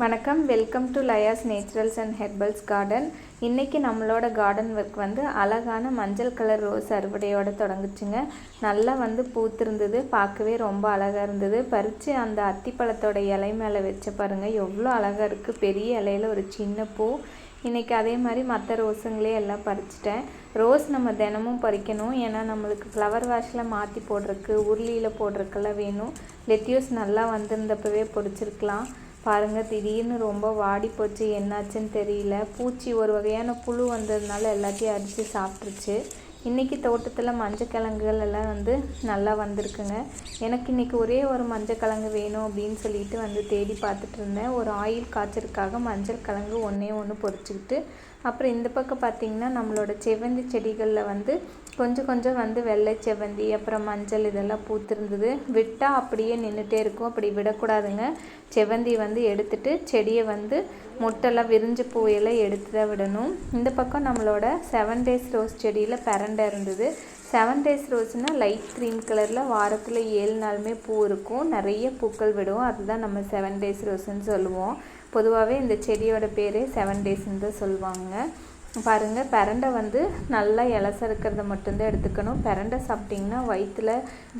வணக்கம். Welcome to Laya's naturals and herbals garden இன்றைக்கி நம்மளோட கார்டன் ஒர்க் வந்து அழகான மஞ்சள் கலர் ரோஸ் அறுவடையோடு தொடங்குச்சுங்க. நல்லா வந்து பூத்திருந்தது. பார்க்கவே ரொம்ப அழகாக இருந்தது. பறித்து அந்த அத்திப்பழத்தோட இலை மேலே வச்ச பாருங்கள் எவ்வளோ அழகாக இருக்குது பெரிய இலையில ஒரு சின்ன பூ. இன்றைக்கி அதே மாதிரி மற்ற ரோஸுங்களே எல்லாம் பறிச்சிட்டேன். ரோஸ் நம்ம தினமும் பறிக்கணும். ஏன்னா நம்மளுக்கு ஃப்ளவர் வாஷில் மாற்றி போடுறதுக்கு உருளியில் போடுறதுக்கெல்லாம் வேணும். லெத்தியூஸ் நல்லா வந்திருந்தப்பவே பொடிச்சிருக்கலாம் பாருங்கள் திடீர்னு ரொம்ப வாடி போச்சு என்னாச்சுன்னு தெரியல. பூச்சி ஒரு வகையான புழு வந்ததுனால எல்லாத்தையும் அடித்து சாப்பிட்ருச்சு இன்றைக்கி தோட்டத்தில் மஞ்சக்கிழங்குகள் எல்லாம் வந்து நல்லா வந்திருக்குங்க. எனக்கு இன்றைக்கி ஒரே ஒரு மஞ்சக்கிழங்கு வேணும் அப்படின்னு சொல்லிட்டு வந்து தேடி பார்த்துட்டு இருந்தேன். ஒரு ஆயில் காய்ச்சலுக்காக மஞ்சள் கிழங்கு ஒன்றே ஒன்று பொறிச்சிக்கிட்டு அப்புறம் இந்த பக்கம் பார்த்திங்கன்னா நம்மளோட செவ்வந்தி செடிகளில் வந்து கொஞ்சம் கொஞ்சம் வந்து வெள்ளை செவ்வந்தி அப்புறம் மஞ்சள் இதெல்லாம் பூத்திருந்தது. விட்டால் அப்படியே நின்றுட்டே இருக்கும். அப்படி விடக்கூடாதுங்க. செவ்வந்தி வந்து எடுத்துட்டு செடியை வந்து முட்டெல்லாம் விரிஞ்சு பூவையெல்லாம் எடுத்து தான் விடணும். இந்த பக்கம் நம்மளோட செவன் டேஸ் ரோஸ் செடியில் பரண்டை இருந்தது. செவன் டேஸ் ரோஸ்னால் லைட் க்ரீன் கலரில் வாரத்தில் ஏழு நாளுமே பூ இருக்கும். நிறைய பூக்கள் விடும். அதுதான் நம்ம செவன் டேஸ் ரோஸ்ன்னு சொல்லுவோம். பொதுவாகவே இந்த செடியோட பேர் செவன் டேஸ்ன்னு தான் சொல்லுவாங்க. பாருங்கள் பிரண்டை வந்து நல்லா இலச இருக்கிறத மட்டும்தான் எடுத்துக்கணும். பிரண்டை சாப்பிட்டிங்கன்னா வயிற்றில்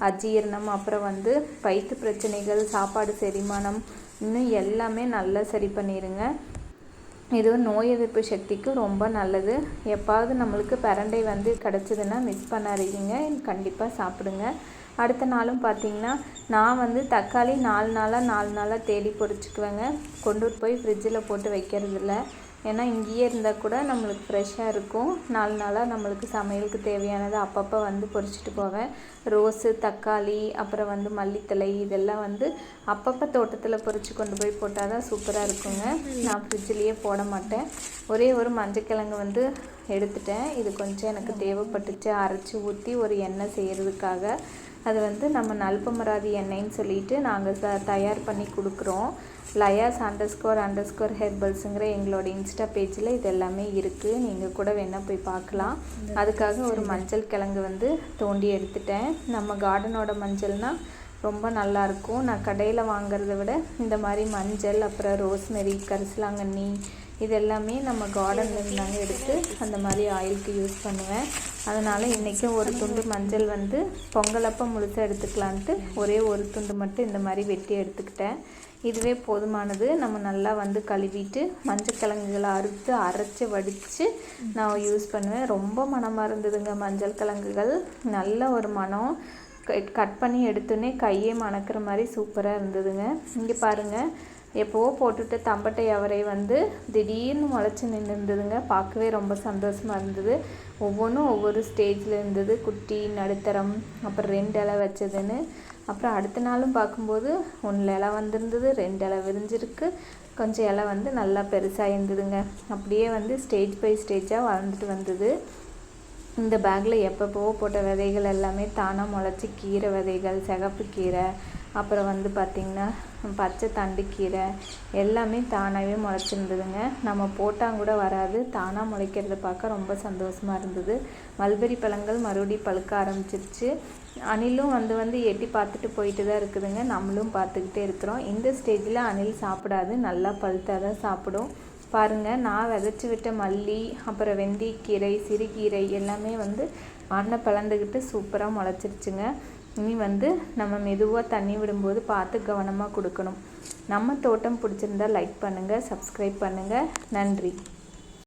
அஜீரணம் அப்புறம் வந்து வயிற்று பிரச்சனைகள் சாப்பாடு செரிமானம் இன்னும் எல்லாமே நல்லா சரி பண்ணிடுங்க இது நோய் எதிர்ப்பு சக்திக்கு ரொம்ப நல்லது. எப்பாவது நம்மளுக்கு பிரண்டை வந்து கிடச்சிதுன்னா மிஸ் பண்ணாதீங்க. கண்டிப்பாக சாப்பிடுங்க. அடுத்த நாளும் பார்த்திங்கன்னா நான் வந்து தக்காளி நாலு நாளாக நாலு நாளாக தேடி பொறிச்சிக்குவேங்க. கொண்டு போய் ஃப்ரிட்ஜில் போட்டு வைக்கிறதில்ல. ஏன்னா இங்கேயே இருந்தால் கூட நம்மளுக்கு ஃப்ரெஷ்ஷாக இருக்கும். நாலு நாளாக நம்மளுக்கு சமையலுக்கு தேவையானதை அப்பப்போ வந்து பொறிச்சிட்டு போவேன். ரோஸு தக்காளி அப்புறம் வந்து மல்லித்தலை இதெல்லாம் வந்து அப்பப்போ தோட்டத்தில் பொறிச்சு கொண்டு போய் போட்டால் தான் சூப்பராக இருக்குங்க. நான் ஃப்ரிட்ஜிலேயே போட மாட்டேன். ஒரே ஒரு மஞ்சக்கிழங்கு வந்து எடுத்துட்டேன். இது கொஞ்சம் எனக்கு தேவைப்பட்டுச்சு. அரைச்சி ஊற்றி ஒரு எண்ணெய் செய்கிறதுக்காக அது வந்து நம்ம நல்பமராதி எண்ணெய்ன்னு சொல்லிட்டு நாங்கள் ச தயார் பண்ணி கொடுக்குறோம். Laya's underscore underscore ஹெர்பல்ஸுங்கிற எங்களோட இன்ஸ்டா பேஜில் இது எல்லாமே இருக்குது நீங்கள் கூட வேணால் போய் பார்க்கலாம் அதுக்காக ஒரு மஞ்சள் கிழங்கு வந்து தோண்டி எடுத்துட்டேன். நம்ம கார்டனோட மஞ்சள்னால் ரொம்ப நல்லாயிருக்கும் நான் கடையில் வாங்குறத விட இந்த மாதிரி மஞ்சள் அப்புறம் ரோஸ்மெரி கரிசலாங்கண்ணி இது எல்லாமே நம்ம கார்டன்லேருந்து நாங்கள் எடுத்து அந்த மாதிரி ஆயிலுக்கு யூஸ் பண்ணுவேன். அதனால் இன்றைக்கும் ஒரு துண்டு மஞ்சள் வந்து பொங்கலப்போ முழுசாக எடுத்துக்கலான்ட்டு ஒரே ஒரு துண்டு மட்டும் இந்த மாதிரி வெட்டி எடுத்துக்கிட்டேன். இதுவே போதுமானது. நம்ம நல்லா வந்து கழுவிட்டு மஞ்சள் கிழங்குகளை அறுத்து அரைச்சி வடித்து நான் யூஸ் பண்ணுவேன். ரொம்ப மனமாக இருந்ததுங்க மஞ்சள் கிழங்குகள். நல்ல ஒரு மனம். கட் பண்ணி எடுத்தோன்னே கையே மணக்கிற மாதிரி சூப்பராக இருந்ததுங்க. இங்கே பாருங்கள் எப்போவோ போட்டுட்டு தம்பட்டை அவரை வந்து திடீர்னு முளைச்சி நின்று இருந்ததுங்க பார்க்கவே ரொம்ப சந்தோஷமாக இருந்தது. ஒவ்வொன்றும் ஒவ்வொரு ஸ்டேஜில் இருந்தது. குட்டி நடுத்தரம் அப்புறம் ரெண்டு இலை வச்சதுன்னு. அப்புறம் அடுத்த நாளும் பார்க்கும்போது ஒன்றில் இலை வந்திருந்தது ரெண்டு இலை விரிஞ்சிருக்கு. கொஞ்சம் இலை வந்து நல்லா பெருசாக இருந்ததுங்க. அப்படியே வந்து ஸ்டேஜ் பை ஸ்டேஜாக வளர்ந்துட்டு வந்தது. இந்த பேக்கில் எப்பப்போ போட்ட விதைகள் எல்லாமே தானாக முளைச்சி கீரை விதைகள் சிகப்பு கீரை அப்புறம் வந்து பார்த்திங்கன்னா பச்சை தண்டுக்கீரை எல்லாமே தானாகவே முளைச்சிருந்ததுங்க. நம்ம போட்டால் கூட வராது. தானாக முளைக்கிறத பார்க்க ரொம்ப சந்தோஷமாக இருந்தது. மல்பெரி பழங்கள் மறுபடியும் பழுக்க ஆரம்பிச்சிருச்சு. அணிலும் வந்து வந்து எட்டி பார்த்துட்டு போயிட்டு தான் இருக்குதுங்க. நம்மளும் பார்த்துக்கிட்டே இருக்கிறோம். இந்த ஸ்டேஜில் அணில் சாப்பிடாது. நல்லா பழுத்தாக தான் சாப்பிடும். பாருங்கள் நான் விதைச்சி விட்ட மல்லி அப்புறம் வெந்தயக்கீரை சிறுகீரை எல்லாமே வந்து மண்ணை பிளந்துக்கிட்டு சூப்பராக முளைச்சிருச்சுங்க. இனி வந்து நம்ம மெதுவாக தண்ணி விடும்போது பார்த்து கவனமாக கொடுக்கணும். நம்ம தோட்டம் பிடிச்சிருந்தா லைக் பண்ணுங்கள் சப்ஸ்கிரைப் பண்ணுங்கள் நன்றி.